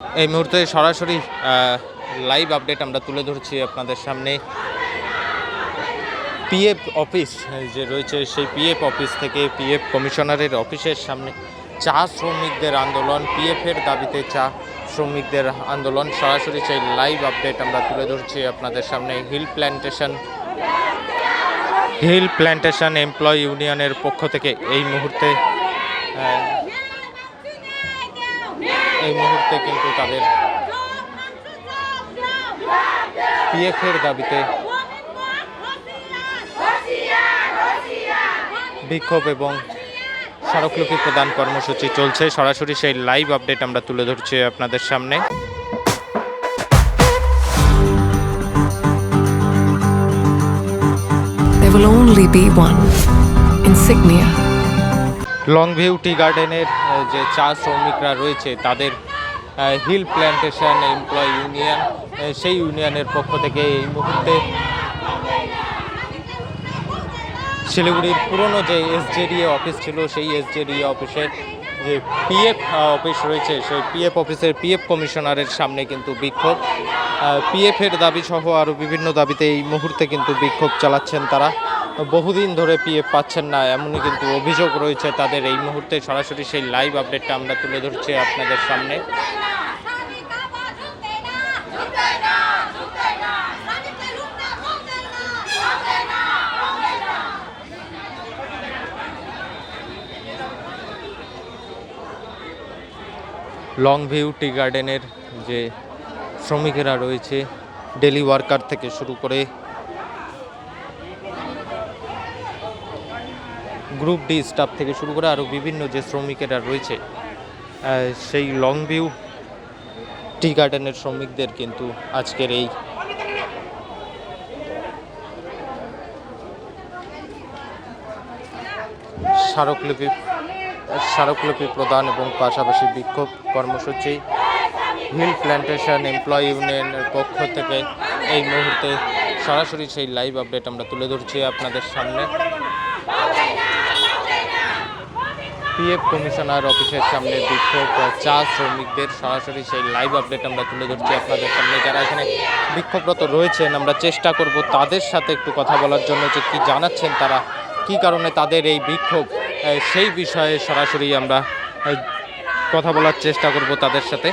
এই মুহূর্তে সরাসরি লাইভ আপডেট আমরা তুলে ধরছি আপনাদের সামনে। পিএফ অফিস যে রয়েছে সেই পিএফ অফিস থেকে পিএফ কমিশনারের অফিসের সামনে চা শ্রমিকদের আন্দোলন। পিএফের দাবিতে চা শ্রমিকদের আন্দোলন। সরাসরি সেই লাইভ আপডেট আমরা তুলে ধরছি আপনাদের সামনে। Hill plantation hill plantation employ ইউনিয়নের পক্ষ থেকে এই মুহূর্তে এই মুহূর্তে কিন্তু তাদের পিএফের দাবিতে বিক্ষোভ এবং স্মারকলিপি প্রদান কর্মসূচি চলছে সরাসরি সেই লাইভ আপডেট আমরা তুলে ধরছি আপনাদের সামনে There will only be one, insignia. Long View tea গার্ডেনের যে চা শ্রমিকরা রয়েছে, তাদের হিল প্ল্যান্টেশন এমপ্লয় ইউনিয়ন সেই ইউনিয়নের পক্ষ থেকে এই মুহূর্তে শিলিগুড়ির পুরনো যে এসজেডিএ অফিস ছিল, সেই এসজেডিএ অফিসে যে পিএফ অফিস রয়েছে, সেই পিএফ অফিসের পিএফ কমিশনারের সামনে কিন্তু বিক্ষোভ। পিএফের দাবি সহ আরও বিভিন্ন দাবিতে এই মুহূর্তে কিন্তু বিক্ষোভ চালাচ্ছেন তারা। বহুদিন ধরে পিএফ পাচ্ছেন না, এমনই কিন্তু অভিযোগ রয়েছে তাদের। এই মুহূর্তে সরাসরি সেই লাইভ আপডেটটা আমরা তুলে ধরছি আপনাদের সামনে। লং ভিউ টি গার্ডেনের যে শ্রমিকেরা রয়েছে, ডেলি ওয়ার্কার থেকে শুরু করে গ্রুপ ডি স্টাফ থেকে শুরু করে আরও বিভিন্ন যে শ্রমিকেরা রয়েছে সেই লং ভিউ টি গার্ডেনের শ্রমিকদের কিন্তু আজকের এই স্মারকলিপি স্মারকলিপি প্রদান এবং পাশাপাশি বিক্ষোভ কর্মসূচি হিল প্ল্যান্টেশন এমপ্লয় ইউনিয়নের পক্ষ থেকে এই মুহূর্তে সরাসরি সেই লাইভ আপডেট আমরা তুলে ধরছি আপনাদের সামনে। পিএফ কমিশনার অফিসের সামনে বিক্ষোভ চা শ্রমিকদের সরাসরি সেই লাইভ আপডেট আমরা তুলে ধরছি আপনাদের সামনে যারা এখানে বিক্ষোভরত রয়েছেন আমরা চেষ্টা করব তাদের সাথে একটু কথা বলার জন্য যে কি জানাচ্ছেন তারা কি কারণে তাদের এই বিক্ষোভ সেই বিষয়ে সরাসরি আমরা কথা বলার চেষ্টা করব তাদের সাথে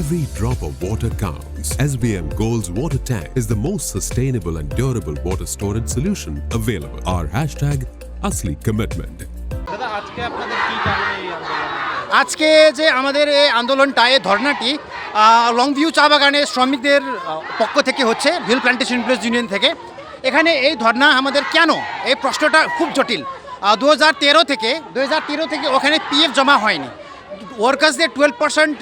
Every drop of water counts. SBM Gold's water tank is the most sustainable and durable water storage solution available. Our hashtag Asli Commitment. আজকে যে আমাদের এই আন্দোলনটা এই ধর্নাটি লং ভিউ চা বাগানে শ্রমিকদের পক্ষ থেকে হচ্ছে ভিল প্ল্যান্টেশন এমপ্লয়েজ ইউনিয়ন থেকে। এখানে এই ধর্না আমাদের কেন? এই প্রশ্নটা খুব জটিল। দু হাজার তেরো থেকে দু হাজার তেরো থেকে ওখানে পিএফ জমা হয়নি। ওয়ার্কার্সদের টুয়েলভ পার্সেন্ট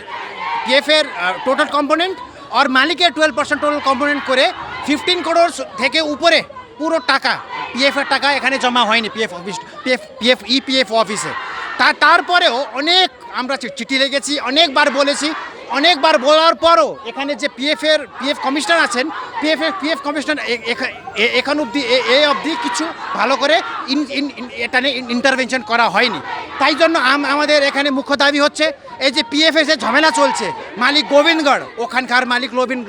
পিএফের টোটাল কম্পোনেন্ট আর মালিকের টুয়েলভ পার্সেন্ট টোটাল কম্পোনেন্ট করে ফিফটিন করোড় থেকে উপরে পুরো টাকা পিএফের টাকা এখানে জমা হয়নি PF office, PF PF EPF অফিসে। তা তারপরেও অনেক আমরা চিঠি লিখেছি, অনেকবার বলেছি, অনেকবার বলার পরও এখানে যে পিএফের পিএফ কমিশনার আছেন পিএফ পিএফ কমিশনার এখান অবধি, এ- অবধি কিছু ভালো করে ইন এটা নিয়ে ইন্টারভেনশন করা হয়নি। তাই জন্য আম- আমাদের এখানে মুখ্য দাবি হচ্ছে, এই যে পিএফএ যে ঝামেলা চলছে, মালিক গোবিন্দগড়, ওখানকার মালিক লোবিন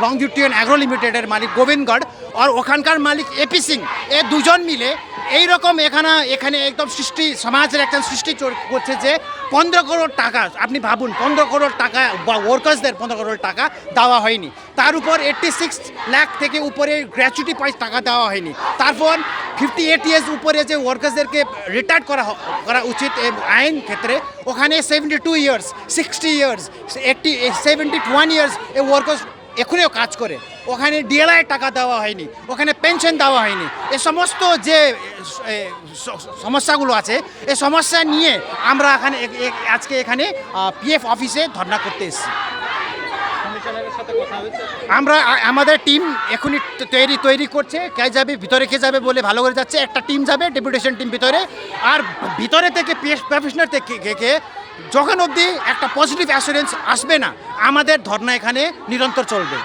লং ডিউটিয়ান অ্যাগ্রো লিমিটেডের মালিক গোবিন্দগড় আর ওখানকার মালিক এপি সিং এ দুজন মিলে এই রকম এখানে এখানে একদম সৃষ্টি, সমাজের একটা সৃষ্টি করছে যে পনেরো করোড় টাকা, আপনি ভাবুন, পনেরো করোড় টাকা, বা ওয়ার্কার্সদের পনেরো করোড় টাকা দেওয়া হয়নি। তার উপর এইট্টি সিক্স লাখ থেকে উপরে গ্র্যাচুইটি পাইস টাকা দেওয়া হয়নি। তারপর ফিফটি এইট ইয়ার্স উপরে যে ওয়ার্কার্সদেরকে রিটায়ার্ড করা করা উচিত আইন ক্ষেত্রে, ওখানে seventy two years sixty years eighty seventy one years এ ওয়ার্কার্স এখনও কাজ করে। ওখানে ডিএলআই টাকা দেওয়া হয়নি, ওখানে পেনশন দেওয়া হয়নি। এ সমস্ত যে সমস্যাগুলো আছে, এ সমস্যা নিয়ে আমরা এখানে আজকে এখানে পিএফ অফিসে ধর্ণা করতে এসেছি। আমরা আমাদের টিম এখনই তৈরি তৈরি করছে, কে যাবে ভিতরে কে যাবে বলে ভালো করে যাচ্ছে। একটা টিম যাবে ডেপুটেশন টিম ভিতরে। আর ভিতরে থেকে পিএফ প্রফেশনাল থেকে যখন অবধি একটা পজিটিভ অ্যাসুরেন্স আসবে না, আমাদের ধর্না এখানে নিরন্তর চলবে।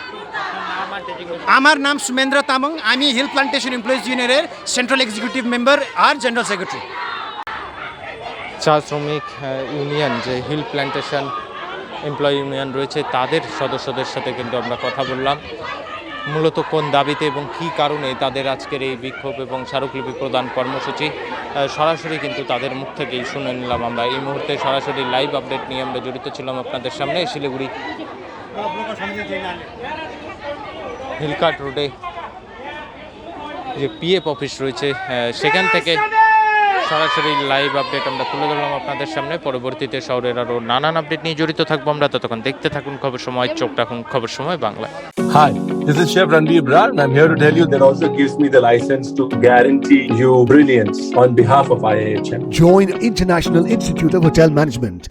আমার নাম সুমেন্দ্র তামং, আমি হিল প্লান্টেশন এমপ্লয়িজ ইউনিয়নের সেন্ট্রাল এক্সিকিউটিভ মেম্বার আর জেনারেল সেক্রেটারি চা শ্রমিক ইউনিয়ন যে হিল প্ল্যান্টেশন এমপ্লয়ি ইউনিয়ন রয়েছে, তাদের সদস্যদের সাথে কিন্তু আমরা কথা বললাম। মূলত কোন দাবিতে এবং কী কারণে তাদের আজকের এই বিক্ষোভ এবং স্মারকলিপি প্রদান কর্মসূচি? সরাসরি কিন্তু তাদের মুখ থেকেই শুনে নিলাম আমরা। এই মুহূর্তে সরাসরি লাইভ আপডেট নিয়ে আমরা জড়িত ছিলাম আপনাদের সামনে শিলিগুড়ি। হিলকাট রোডে যে পিএফ অফিস রয়েছে সেখান থেকে সরাসরি লাইভ আপডেট আমরা তুলে ধরলাম আপনাদের সামনে। পরবর্তীতে শহরের আরও নানান আপডেট নিয়ে জড়িত থাকব আমরা। ততক্ষণ দেখতে থাকুন খবর সময় চোখ রাখুন খবর সময় Bangla Hi, this is Chef Ranveer Brar, and I'm here to tell you that also gives me the license to guarantee you brilliance on behalf of IIHM. Join International Institute of Hotel Management.